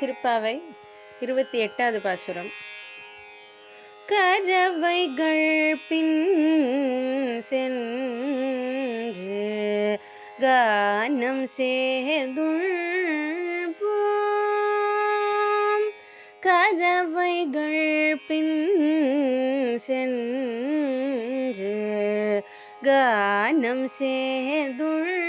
திருப்பாவை இருபத்தி எட்டாவது பாசுரம். கரவைகள் பின் சென்று கானம் சேதுள்போம் கரவைகள் பின் சென்று கானம் சேதுள்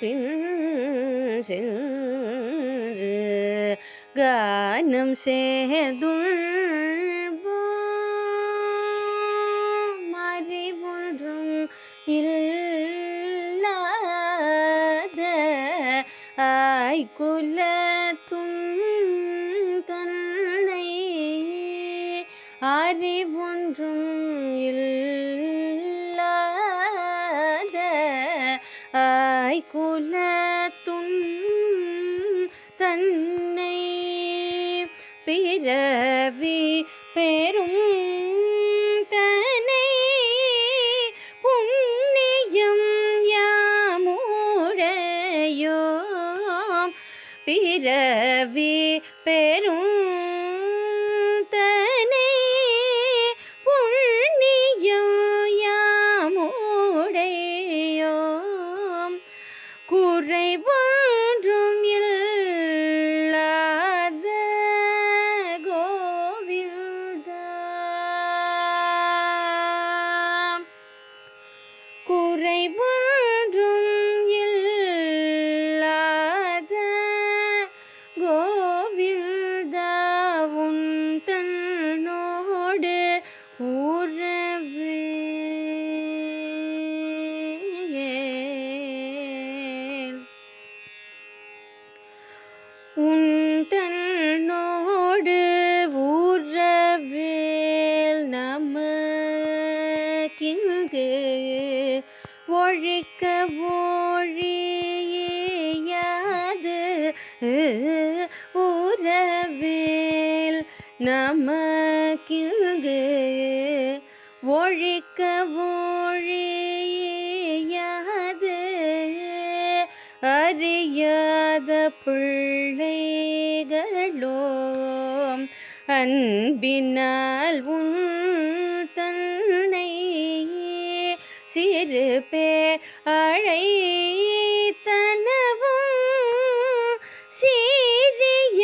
பின் சென்று கானம் சேதுள்போம் அறிவொன்றும் இல்லாத ஆய்குல தன்னை அறிவொன்றும் ஆய்குல தன்னை பிறவி பெரும் தனை புண்ணியம் யாமுடையோம் பிறவி பெரும் உன் தன்னோடு உறவேல் நமக்கிங்கு ஒழிக்க ஒழியாது உறவேல் நமக்கிங்கு ஒழிக்க ஒழியாது அறியாத பிள்ளைகளோ அன்பினால் உன் தன்னை சிறு பேர் அழைத்தனவும் சீரியருளாதே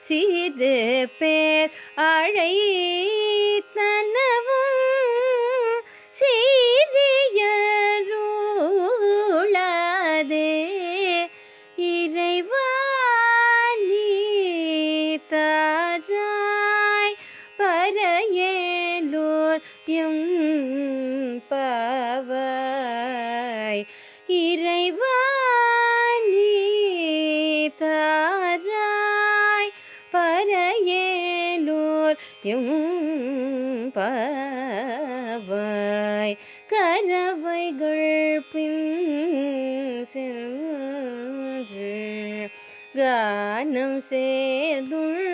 சிறு பேர் அழை பரையேலோர் பாவாய். இறைவா நீ தாராய். பரையேலோர் எம் பாவாய். கரவைகள் பின் சென்று கானம் சேர்துள்